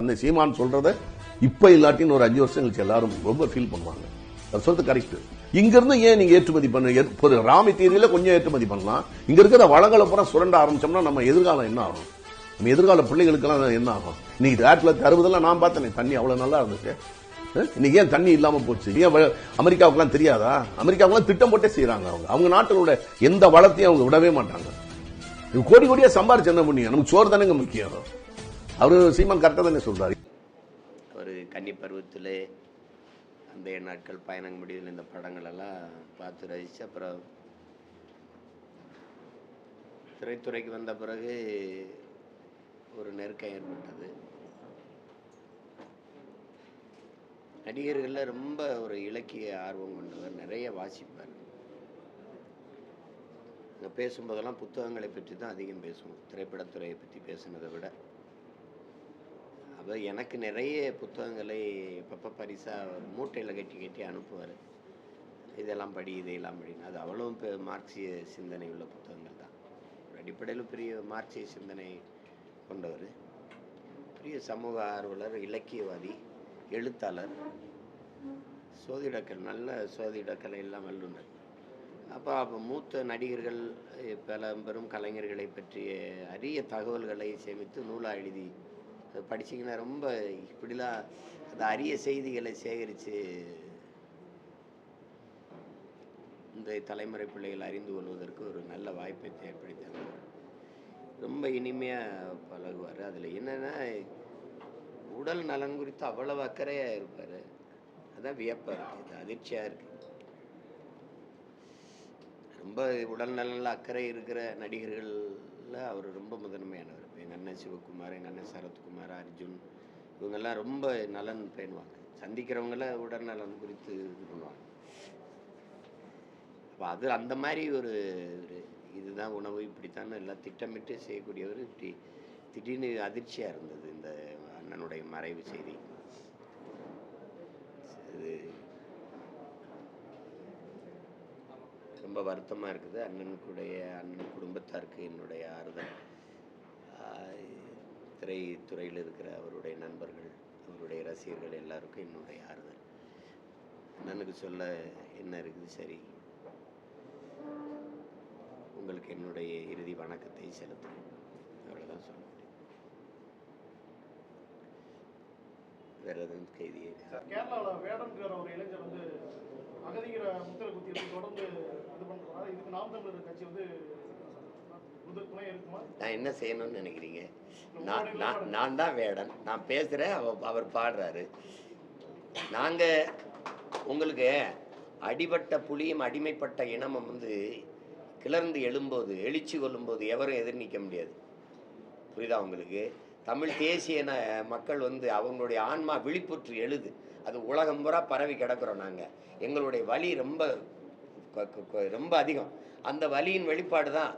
அந்த சீமான் சொல்றத இப்ப இல்லாட்டின்னு ஒரு அஞ்சு வருஷம் கழிச்சு எல்லாரும் ரொம்ப ஃபீல் பண்ணுவாங்க. அவர் சொல்றது கரெக்ட் இங்க இருந்து ஏன் நீங்க ஏற்றுமதி பண்ண ஒரு ராமி தீரியில கொஞ்சம் ஏற்றுமதி பண்ணலாம். இங்க இருக்கிற வளங்களை பூரா சுரண்ட ஆரம்பிச்சோம்னா நம்ம எதிர்காலம் என்ன ஆகும்? நம்ம எதிர்கால பிள்ளைகளுக்கெல்லாம் என்ன ஆகும்? இன்னைக்கு ஆயிரத்தி தொள்ளாயிரத்தி அறுபதுல நான் பார்த்தேனே தண்ணி அவ்வளவு நல்லா இருந்துச்சு. இன்னைக்கு ஏன் தண்ணி இல்லாம போச்சு? ஏன் வ- அமெரிக்காவுக்குலாம் தெரியாதா? அமெரிக்காவுக்குலாம் திட்டம் போட்டே செய்யறாங்க அவங்க. அவங்க நாட்டினோட எந்த வளத்தையும் அவங்க விடவே மாட்டாங்க. கோடி கோடியா சம்பாரிச்சு என்ன பண்ணியா? நமக்கு சோறு தானேங்க முக்கியம். அவர் சீமான் கரெக்டாக தானே சொல்கிறார் ஒரு கன்னி பருவத்தில் அந்த நாட்கள் பயணம் முடிவில் இந்த படங்கள் எல்லாம் பார்த்து ரசித்து அப்புறம் திரைத்துறைக்கு வந்த பிறகு ஒரு நெருக்கம் ஏற்பட்டது. நடிகர்களில் ரொம்ப ஒரு இலக்கிய ஆர்வம் கொண்டவர் நிறைய வாசிப்பார். பேசும்போதெல்லாம் புத்தகங்களை பற்றி தான் அதிகம் பேசுவோம். திரைப்படத்துறையை பற்றி பேசுனதை விட. அவர் எனக்கு நிறைய புத்தகங்களை பப்ப பரிசாக மூட்டையில் கட்டி கட்டி அனுப்புவார். இதெல்லாம் படி இதையெல்லாம் படின்னு. அது அவ்வளோ இப்போ மார்க்சிய சிந்தனை உள்ள புத்தகங்கள் தான். அடிப்படையில் பெரிய மார்க்சிய சிந்தனை கொண்டவர். பெரிய சமூக ஆர்வலர் இலக்கியவாதி எழுத்தாளர் சோதிடக்கல் நல்ல சோதிடக்கலை எல்லாம் வல்லுநர். அப்போ அப்போ மூத்த நடிகர்கள் பல பெரும் கலைஞர்களை பற்றிய அரிய தகவல்களை சேமித்து நூலாக எழுதி படிச்சீங்கன்னா ரொம்ப இப்படிலாம் அந்த அரிய செய்திகளை சேகரித்து இந்த தலைமுறை பிள்ளைகள் அறிந்து கொள்வதற்கு ஒரு நல்ல வாய்ப்பை ஏற்படுத்தி ரொம்ப இனிமையாக பழகுவார். அதில் என்னென்னா உடல் நலன் குறித்து அவ்வளவு அக்கறையாக இருப்பார். அதான் வியப்பாக இருக்குது அதிர்ச்சியாக இருக்குது ரொம்ப உடல் நலனில் அக்கறை இருக்கிற நடிகர்களில் அவர் ரொம்ப முதன்மையானவர். எங்கள் அண்ணன் சிவகுமார் எங்கள் அண்ணன் சரத்குமார் அர்ஜுன் இவங்கெல்லாம் ரொம்ப நலன் பேணுவாங்க. சந்திக்கிறவங்கள உடல் நலன் குறித்து இது பண்ணுவாங்க. அப்போ அது அந்த மாதிரி ஒரு ஒரு இதுதான் உணவு. இப்படித்தான் எல்லாம் திட்டமிட்டு செய்யக்கூடியவர் இப்படி திடீர்னு அதிர்ச்சியாக இருந்தது இந்த அண்ணனுடைய மறைவு செய்தி. இது ரொம்ப வருத்தமாக இருக்குது. அண்ணனுக்குடைய அண்ணன் குடும்பத்தாருக்கு என்னுடைய ஆறுதல். திரைத்துறையில் இருக்கிற அவருடைய நண்பர்கள் அவருடைய ரசிகர்கள் எல்லாருக்கும் என்னுடைய ஆறுதல். அண்ணனுக்கு சொல்ல என்ன இருக்குது சரி. உங்களுக்கு என்னுடைய இறுதி வணக்கத்தை செலுத்தும் அவ்வளோதான் சொல்ல முடியும். வேற எதுவும் கைதியே கேரளாவில் வேடன்கிற ஒரு இளைஞர் வந்து அகதிங்கிற முத்திரை குத்தி தொடர்ந்து இது பண்ணுறாரு. இதுக்கு நாம் தமிழர் கட்சி வந்து நான் என்ன செய்யணும்னு நினைக்கிறீங்க? நான் நான் நான் தான் வேடன். நான் பேசுகிறேன் அவர் அவர் பாடுறாரு. நாங்கள் உங்களுக்கு அடிபட்ட புலியும் அடிமைப்பட்ட இனமும் வந்து கிளர்ந்து எழும்போது எழுச்சி கொள்ளும்போது எவரும் எதிர் நிற்க முடியாது. புரியுதா உங்களுக்கு? தமிழ் தேசிய மக்கள் வந்து அவங்களுடைய ஆன்மா விழிப்புற்று எழுது. அது உலகம் பூரா பரவி கிடக்கிறோம் நாங்கள் எங்களுடைய வலி ரொம்ப ரொம்ப அதிகம். அந்த வலியின் வெளிப்பாடு தான்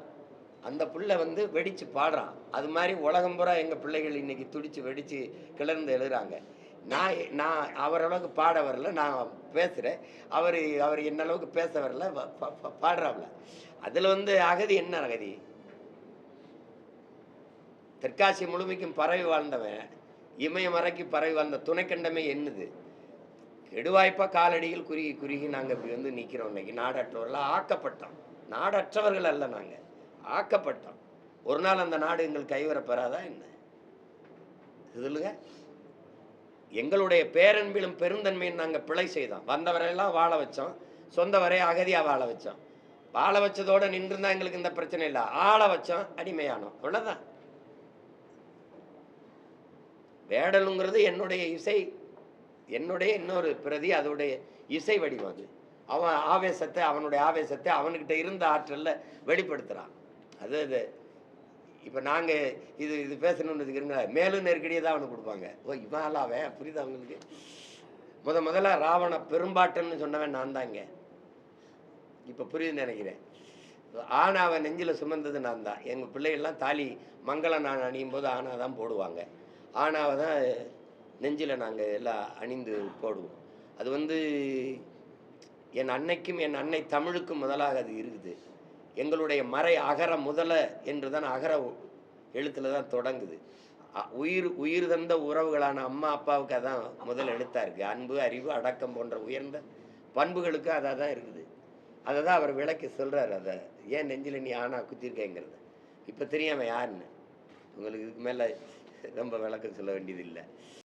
அந்த பிள்ளை வந்து வெடித்து பாடுறான். அது மாதிரி உலகம் பூரா எங்கள் பிள்ளைகள் இன்னைக்கு துடித்து வெடித்து கிளர்ந்து எழுதுறாங்க. நான் நான் அவரளவுக்கு பாட வரல நான் பேசுகிறேன் அவர் அவர் என்ன அளவுக்கு பேச வரல பாடுறாப்ல பாடுறாப்புல. அதில் வந்து அகதி என்ன அகதி? தெற்காசி முழுமைக்கும் பரவி வாழ்ந்தவன் இமயமறைக்கு பரவி வாழ்ந்த துணைக்கண்டமே என்னது? கெடுவாய்ப்பாக காலடியில் குறுகி குறுகி நாங்கள் இப்படி வந்து நிற்கிறோம் இன்னைக்கு. நாடற்றவர்களாக ஆக்கப்பட்டோம். நாடற்றவர்கள் அல்ல நாங்கள் ஆக்கப்பட்டோம். ஒரு நாள் அந்த நாடு எங்கள் கைவரப்பெறாதா என்ன? சொல்லுங்க. எங்களுடைய பேரன்பிலும் பெருந்தன்மையும் நாங்கள் பிழை செய்தோம். வந்தவரையெல்லாம் வாழ வச்சோம். சொந்தவரை அகதியாக வாழ வச்சோம். வாழ வச்சதோட நின்றுருந்தா எங்களுக்கு இந்த பிரச்சனை இல்லை. ஆள வச்சோம் அடிமையானோம். அவ்வளோதான் வேடலுங்கிறது என்னுடைய இசை என்னுடைய இன்னொரு பிரதி அதோடைய இசை வடிவம் அது. அவன் ஆவேசத்தை அவனுடைய ஆவேசத்தை அவன்கிட்ட இருந்த ஆற்றலில் வெளிப்படுத்துகிறான் அது அது. இப்போ நாங்கள் இது இது பேசணும்னு வச்சுக்கிறீங்க மேலும் நெருக்கடியை தான் அவனுக்கு கொடுப்பாங்க. ஓ இவன் ஆளா அவன் அவங்களுக்கு முத முதல்ல ராவண பெரும்பாட்டன்னு சொன்னவன் நான் தாங்க இப்போ புரியுதுன்னு நினைக்கிறேன். ஆனாவை நெஞ்சில் சுமந்தது நான் தான். எங்கள் பிள்ளைகள்லாம் தாலி மங்களம் நான் அணியும் போது ஆனா தான் போடுவாங்க. ஆனாவை தான் நெஞ்சில் நாங்கள் எல்லாம் அணிந்து போடுவோம். அது வந்து என் அன்னைக்கும் என் அன்னை தமிழுக்கும் முதலாக அது இருக்குது. எங்களுடைய மறை அகர முதல என்று தான் அகர எழுத்தில் தான் தொடங்குது. அ- உயிர் உயிர் தந்த உறவுகளான அம்மா அப்பாவுக்கு அதான் முதல் எழுத்தாக இருக்குது அன்பு அறிவு அடக்கம் போன்ற உயர்ந்த பண்புகளுக்கு அதாக தான் இருக்குது. அதை தான் அவர் விளக்கி சொல்கிறார் அதை. ஏன் நெஞ்சில் நீ ஆனா குத்திருக்கேங்கிறத? இப்போ தெரியாமல் யாருன்னு? உங்களுக்கு இதுக்கு மேலே ரொம்ப விளக்கம் சொல்ல வேண்டியது இல்லை